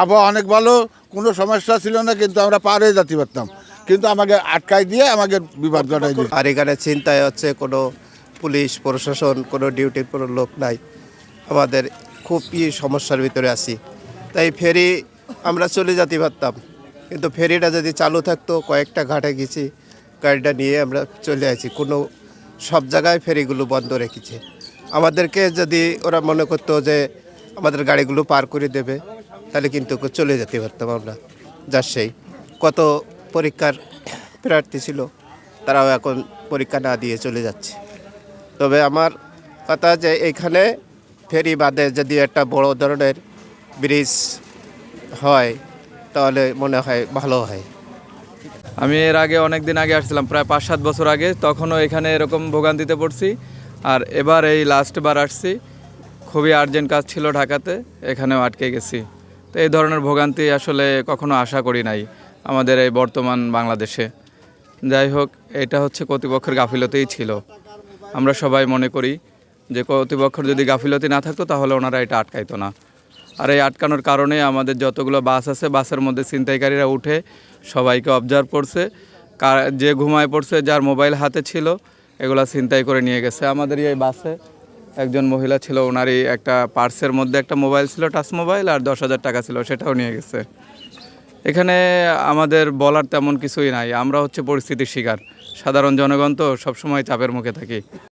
আবহাওয়া অনেক ভালো, কোনো সমস্যা ছিল না, কিন্তু আমরা পার হয়ে যেতে পারতাম। কিন্তু আমাকে আটকাই দিয়ে আমাকে বিপদ ঘটাই দিয়েছে। আর এখানে চিন্তায় হচ্ছে কোনো পুলিশ, প্রশাসন, কোনো ডিউটির কোনো লোক নাই। আমাদের খুবই সমস্যার ভিতরে আছি। তাই ফেরি আমরা চলে যেতে পারতাম। কিন্তু ফেরিটা যদি চালু থাকতো, কয়েকটা ঘাটে গেছি, গাড়িটা নিয়ে আমরা চলে আসি কোনো সব জায়গায় ফেরিগুলো বন্ধ রেখেছে। আমাদেরকে যদি ওরা মনে করতো যে আমাদের গাড়িগুলো পার করে দেবে তাহলে কিন্তু চলে যেতে পারতাম আমরা। সেই কত পরীক্ষার প্রার্থী ছিল, তারাও এখন পরীক্ষা না দিয়ে চলে যাচ্ছে। তবে আমার কথা যে এইখানে ফেরি বাদে যদি একটা বড় ধরনের ব্রিজ হয়, তাহলে মনে হয় ভালো হয়। আমি এর আগে অনেক দিন আগে আসছিলাম, প্রায় পাঁচ সাত বছর আগে। তখনও এখানে এরকম ভোগান্তিতে পড়ছি। আর এবার এই লাস্ট বার আসছি। খুবই আর্জেন্ট কাজ ছিল ঢাকাতে, এখানেও আটকে গেছি। তো এই ধরনের ভোগান্তি আসলে কখনো আশা করি নাই আমাদের এই বর্তমান বাংলাদেশে। যাই হোক, এটা হচ্ছে কর্তৃপক্ষের গাফিলতেই ছিল। আমরা সবাই মনে করি যে কর্তৃপক্ষের যদি গাফিলতি না থাকতো তাহলে ওনারা এটা আটকাইতো না। আর এই আটকানোর কারণে আমাদের যতগুলো বাস আছে, বাসের মধ্যে ছিনতাইকারীরা উঠে সবাইকে অবজার্ভ করছে। কার যে ঘুমায় পড়ছে, যার মোবাইল হাতে ছিল, এগুলা ছিনতাই করে নিয়ে গেছে। আমাদের এই বাসে একজন মহিলা ছিল, ওনারই একটা পার্সের মধ্যে একটা মোবাইল ছিল, টাচ মোবাইল, আর দশ হাজার টাকা ছিল, সেটাও নিয়ে গেছে। এখানে আমাদের বলার তেমন কিছুই নাই, আমরা হচ্ছে পরিস্থিতির শিকার। সাধারণ জনগণ তো সবসময় চাপের মুখে থাকি।